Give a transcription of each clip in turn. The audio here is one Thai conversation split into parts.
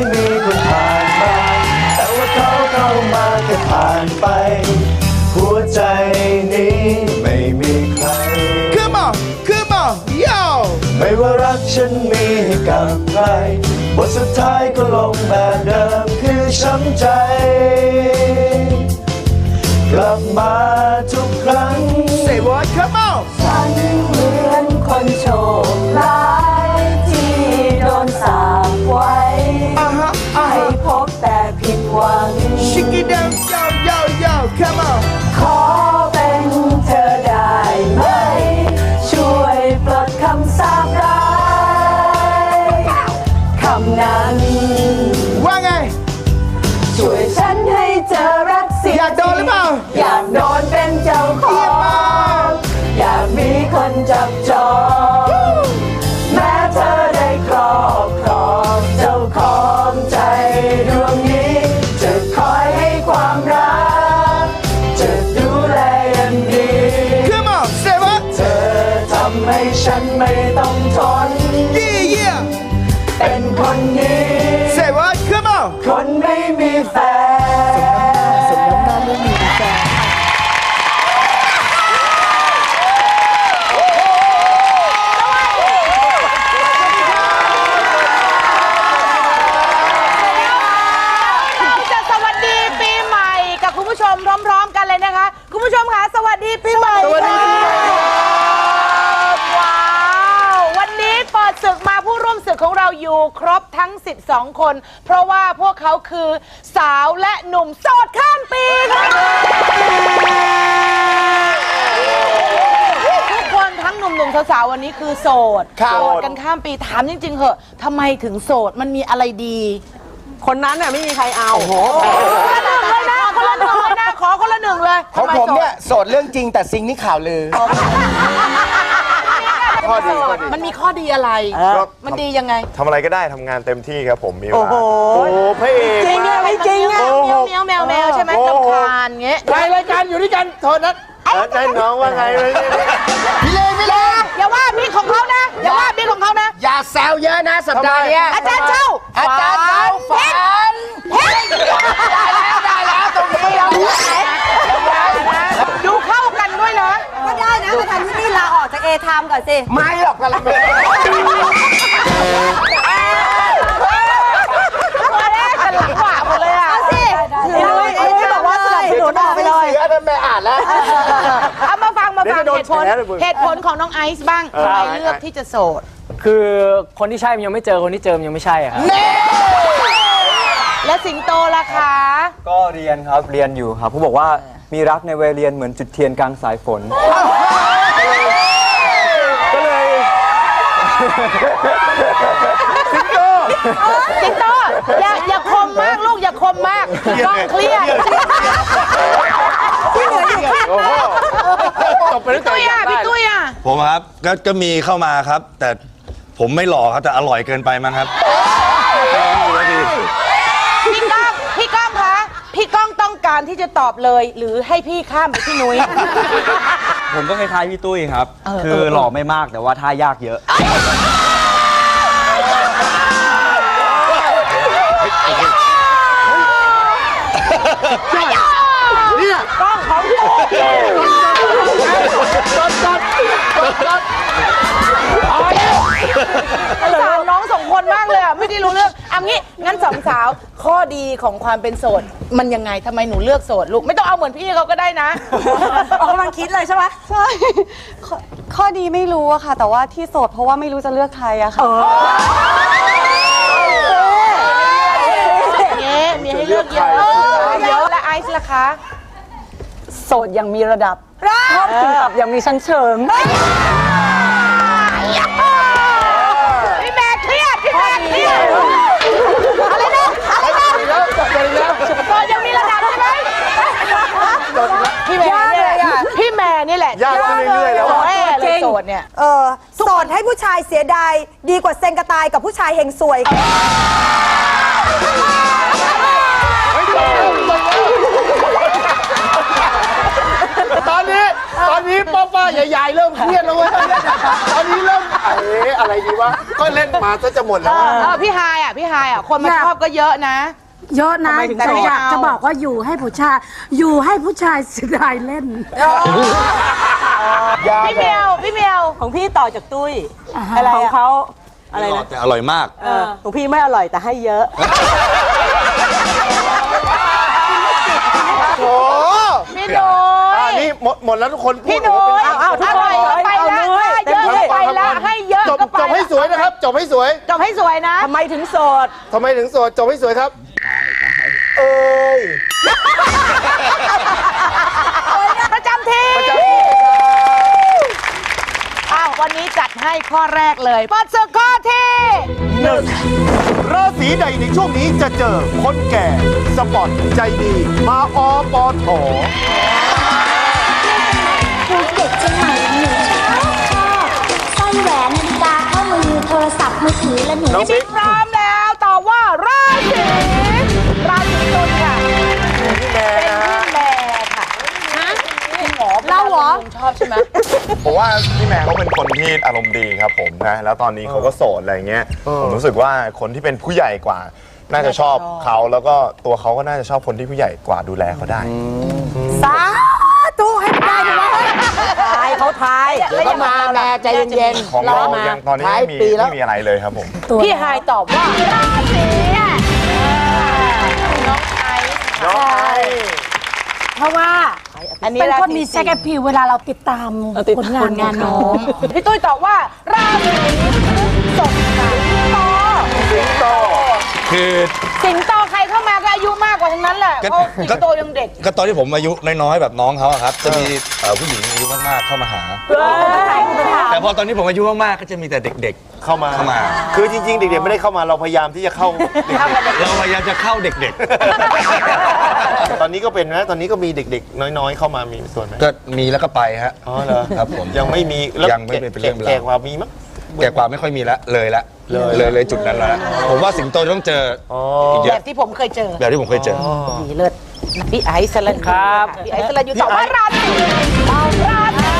ยมีคนผ่านมา แต่ว่าเขาเข้ามาแค่ผ่านไป หัวใจนี้ไม่มีใคร Come on Come on Yo ไม่ว่ารักฉันมีให้กับใคร บทสุดท้ายก็ลงแบบเดิมคือช้ำใจ กลับมาทุกครั้ง Say what Come on ช่วยฉันให้เธอรักเสียอยากโดนหรือเปล่า อยากโดนเป็นเจ้าขเยี่อยมมากงอยากมีคนจับจองแม้เธอได้ครอบครองเจ้าของใจดวงนี้ จะคอยให้ความรัก จะดูแลอย่างดี Come on Say what เธอทำให้ฉันไม่ต้องทน Yeah yeah เป็นคนนี้ คนไม่มีแฟน องเราอยู่ครบทั้ง 12 คน เพราะว่าพวกเขาคือสาวและหนุ่มโสดข้ามปีค่ะทุกคนทั้งหนุ่มๆสาวๆวันนี้คือโสดครับ โสดกันข้ามปีถามจริง ๆเหอะทำไมถึงโสดมันมีอะไรดี คนนั้นน่ะไม่มีใครเอา คนละหนึ่งเลยนะ คนละหนึ่งเลยนะ ขอคนละหนึ่งเลยของทำไผมเนี่ยโสโสดเรื่องจริงแต่ซิงนี่ข่าวลือด ข้อดีข้อดี มันมีข้อดีอะไร มันดียังไง ทำอะไรก็ได้ทำงานเต็มที่ครับผมมีเวโอ้ลาโหพระเอกจริงอะไม่จริงอะแมวแมวแมวแมวใช่ไหมโอ้โหลำคาญเงี้ยไปรายการอยู่ด้วยกันโทษนะใช่น้องว่าไงเลยพี่เลพี่เลอย่าว่าบิ๊กของเขานะ อย่าว่าบิ๊กของเขานะ อย่าแซวเยอะนะสัปดาห์เนี้ยอาจารย์เจ้าอาจารย์เจ้าฝันเฮ้ยได้แล้วตรงนี้ดูเข้ากันด้วยนะ ก็ได้นะไปทำที่นี่ลาออกจากเอ ทามก่อนสิ ไม่หรอกกะละเมตัวแรกกันหลังขวาหมดเลยอะสิถือไว้ไอ้ที่บอกว่าสนับสนุนออกไปเลยเสือนั่นไม่อ่านแล้ว เอามาฟังมาฟังเดี๋ยวจะโดนเหตุผลแฉเลยมึงเหตุผลของน้องไอซ์บ้างทำไมเลือกที่จะโสด คือคนที่ใช่มันยังไม่เจอคนที่เจอมันยังไม่ใช่อะครับและสิงโตล่ะคะ ก็เรียนครับเรียนอยู่ครับเขาบอกว่ามีรักในวัยเรียนเหมือนจุดเทียนกลางสายฝน ก็เลย สิงโตอย่าอย่าคมมากลูกอย่าคมมากต้องเครียดที่เหลืออยู่ข้างหน้าจบไปแล้วตุ้ยอะพี่ตุ้ยอะผมอะครับก็ก็มีเข้ามาครับ แต่ผมไม่หล่อครับแต่อร่อยเกินไปมั้งครับพี่ก้องพี่ก้องคะพี่ก้องต้องการที่จะตอบเลย หรือให้พี่ข้ามไปที่นุ้ย ผมก็คล้ายๆพี่ตุ้ยครับ เออคือหล่อไม่มากแต่ว่าท่ายากเยอะก้องของกูสงสารน้องสองคนมากเลยอะ ไม่ได้รู้เรื่องเอา งี้งั้นสองสาวข้อดีของความเป็นโสด มันยังไงทำไมหนูเลือกโสดลูกไม่ต้องเอาเหมือนพี่เขาก็ได้นะ ออกกำลังคิดเลยใช่ไหมใช่ข้อข้อดีไม่รู้อะค่ะ แต่ว่าที่โสดเพราะว่าไม่รู้จะเลือกใครอะค่ะ เงี้ยมีให้เลือกเยอะเยอะและไอซ์ล่ะคะ โสดยังมีระดับชอบกินตับยังมีชั้นเชิง พี่แม่เครียดพี่แม่เครียดอะไรนะอะไรนะ แล้วจบไปแล้ว โสดยังมีระดับใช่ไหมพี่แม่เนี่ยแหละพี่แม่นี่แหละ ยากขึ้นเรื่อยๆแล้วอะ แม่เลยโส ดเนี่ย เออโสดให้ผู้ชายเสียดาย ดีกว่าเซ็งกระตายกับผู้ชายเฮงซวย ตอนนี้ตอนนี้ป้าป้าใหญ่ๆเริ่มเครียดแล้วเว้ยตอนนี้เริ่มเอ๊ะอะไรอะไรดีวะก็เล่นมาซะจะหมดเอแล้วอเออพี่ฮายอะพี่ฮายอะคนมาชอบก็เยอะนะ เยอะนะทำไมถึงแต่ไม่อยากเอาจะบอกว่าอยู่ให้ผู้ชาย อยู่ให้ผู้ชายเสียดายเล่น พี่เมียวพี่เมียวของพี่ต่อจากตุ้ยอะไรของเขาอะไรนะแต่อร่อยมาก เออของพี่ไม่อร่อยแต่ให้เยอะโอ้พี่หนุอัยนนี้หมดหมดแล้วทุกคนพูพี่ดหนุยเอาเอาทุกอคนร่อยก็ไปเอาละเลยถ้าเยอะก็ไปละให้เยอะจบก็ไปจบให้สวยนะครับ จบให้สวยจบให้สวยนะ ทำไมถึงโสด ทำไมถึงโสดจบให้สวยครับเอ้ยประจำที่ประจำที่อ้า ววันนี้จัดให้ข้อแรกเลยเปิดศึกข้อที่หนึ่งราศีใดในช่วงนี้จะเจอคนแก่ สปอร์ตใจดีมาอปอถอภูเก็ตเชียงใหม่หนูชอบชอบสร้อยแหวนนาฬิกาข้อมือโทรศัพท์มือถือและหนูน้องพี่บิ๊กพร้อมแล้วตอบว่าราศีราศีตุลค่ะพี่แม่เป็นนะพี่แม่ค่ะคุณหมอเราเหรอ ชอบใช่ไหม ผมว่าพี่แม่เขาเป็นคนที่อารมณ์ดีครับผมนะแล้วตอนนี้เขาก็โสดอะไรเงี้ยผมรู้สึกว่าคนที่เป็นผู้ใหญ่กว่า น่าจะชอบเขาแล้วก็ตัวเขาก็น่าจะชอบคนที่ผู้ใหญ่กว่าดูแลเขาได้สาธุให้ได้เลยทายเขาทายแล้วก็มาแม่ใจเย็นของเรายังตอนนี้ไม่มีท้ายปีแล้วไม่มีอะไรเลยครับผมพี่ฮายตอบว่าราศีอะน้องไอซ์น้องไอเพราะว่า อันนี้เป็นราคนศีมีแซกพิวเวลาเราติดตามผลงานงาน น้องพี่ตุ้ยตอบว่าราศีพฤษภค่ะสิงโตสิงโตคือ สิงโต อายุมากกว่าทั้งนั้นแหละก็เพราะสิงโตยังเด็ก ก็ตอนที่ผมอายุน้อยๆแบบน้องเขาอะครับ จะมีเอ่อผู้หญิงอายุมากๆเข้ามาหา แต่พอตอนนี้ผมอายุมากๆก็จะมีแต่เด็ก เข้ามา เข้ามา คือจริงๆ เด็กๆ ไม่ได้เข้ามาเราพยายามที่จะเข้าเด็กๆเราพยายามจะเข้าเด็กๆตอนนี้ก็เป็นนะตอนนี้ก็มีเด็กๆ น้อยๆ เข้ามามีส่วนไหมๆ ก็มีแล้วก็ไปฮะ อ๋อเหรอครับผมยังไม่มีแล้วยังไม่เป็นเรื่องเป็นราว แก่กว่ามีมั้ง แก่กว่าไม่ค่อยมีละเลยละเลยเลยจุดนั้นแล้วผมว่าสิงโตต้องเจออ๋ออีกเยแบอะบที่ผมเคยเจอแบบที่ผมเคยเจอดีเลิศพี่ไอซ์สลันยูครับพี่ไอซ์สลันยูตอบว่าราศีตอบราศี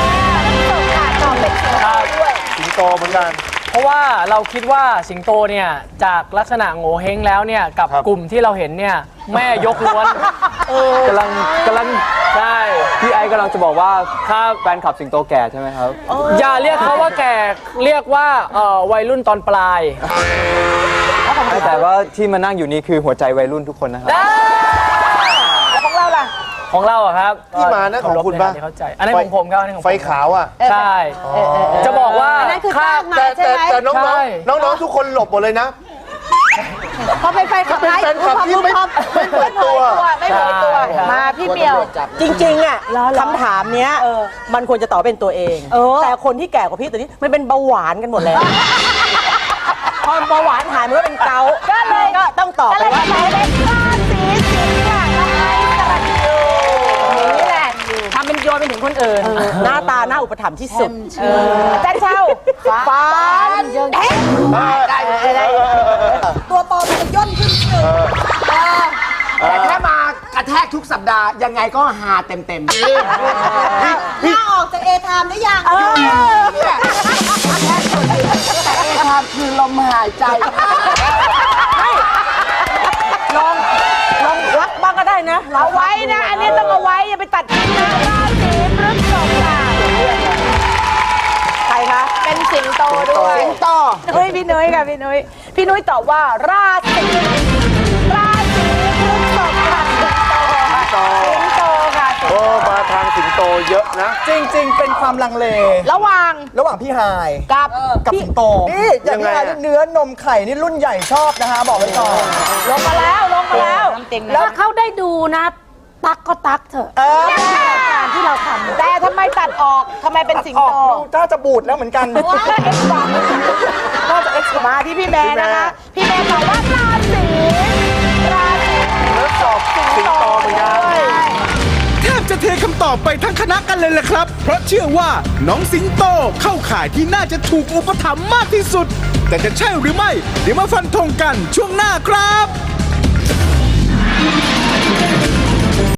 พฤษภค่ะตอบเป็นสิงโตด้วย สิงโตเหมือนกัน เพราะว่าเราคิดว่าสิงโตเนี่ยจากลักษณะโง่เฮงแล้วเนี่ยกับครับ กลุ่มที่เราเห็นเนี่ยแม่ยกล้วนกำลังกำลังใช่พี่ไอ้กำลังจะบอกว่าครับแฟนคลับสิงโตแก่ใช่ไหมครับ อย่าเรียกเขาว่าแก่เรียกว่าเอ่อวัยรุ่นตอนปลายแต่ว่าที่มานั่งอยู่นี้คือหัวใจวัยรุ่นทุกคนนะครับแล้ ของเราอะครับที่มานะของคุณปะที่เข้าใจอันนี้นของผมครับอันนี้ของผมไฟขาวอะใช่จะบอกว่า อันนั้นคือค่าสร้างมาแต่แต่แต่น้องใช่ๆน้องๆทุกคนหลบหมดเลยนะ พอเป็นไฟขับเป็นไล่แฟนคลับที่ไม่ไม่เปิดตัว ไม่เผยตัวใช่ มาพี่เมียว จริงๆอะคำถามเนี้ยมันควรจะตอบเป็นตัวเองแต่คนที่แก่กว่าพี่ตัวนี้มันเป็นเบาหวานกันหมดแล้ว พอเบาหวานหายมันก็เป็นเกาต์ก็เลย ก็ต้องตอบอะไปไรว่า ก็เป็น เป็นโยนไปถึงคนอื่น หน้าตาหน้าอุปถัมภ์ที่สุดอาจารย์เช่าฟันเอ๊ะได้ได้ตัวปลอมมันย่นขึ้นแต่แค่มากระแทกทุกสัปดาห์ยังไงก็หาเต็มเต็มหน้าออกจากเอทามได้ยังคือลมหายใจ นะเอาไว้นะ อันนี้ต้องเอาไว้ อย่าไปตัดทิ้งนะราศีพฤษภค่ะใครคะเป็นสิงโตด้วยสิงโตเฮ้ยพี่นุ้ยค่ะพี่นุ้ยพี่นุ้ยตอบว่าราศีราศีพฤษภค่ะสิงโตสิงโตค่ะสิงโอ้มาทางสิงโตเยอะนะ จริง ๆ เป็นความลังเล ระหว่างระหว่างพี่ฮายกับกับสิงโตนี่อย่างพี่ฮายนี่เนื้อนมไข่นี่รุ่นใหญ่ชอบนะฮะบอกไว้ก่อน ลงมาแล้วลงมาแล้วถ้าเขาได้ดูนะ ตักก็ตักเถอะการที่เราทำ แต่ทำไมตัดออกทำไมเป็นสิงออโต กดูถ้าจะบูดแล้วเหมือนกันเอ็กซ์ฟังนอกจากเอ็กซ์มาที่พี่แม่นะคะ พี่แม่ตอบว่าราศีรา เลยล่ะครับ เพราะเชื่อว่าน้องสิงโตเข้าข่ายที่น่าจะถูกอุปถัมภ์มากที่สุด แต่จะใช่หรือไม่ เดี๋ยวมาฟันธงกันช่วงหน้าครับ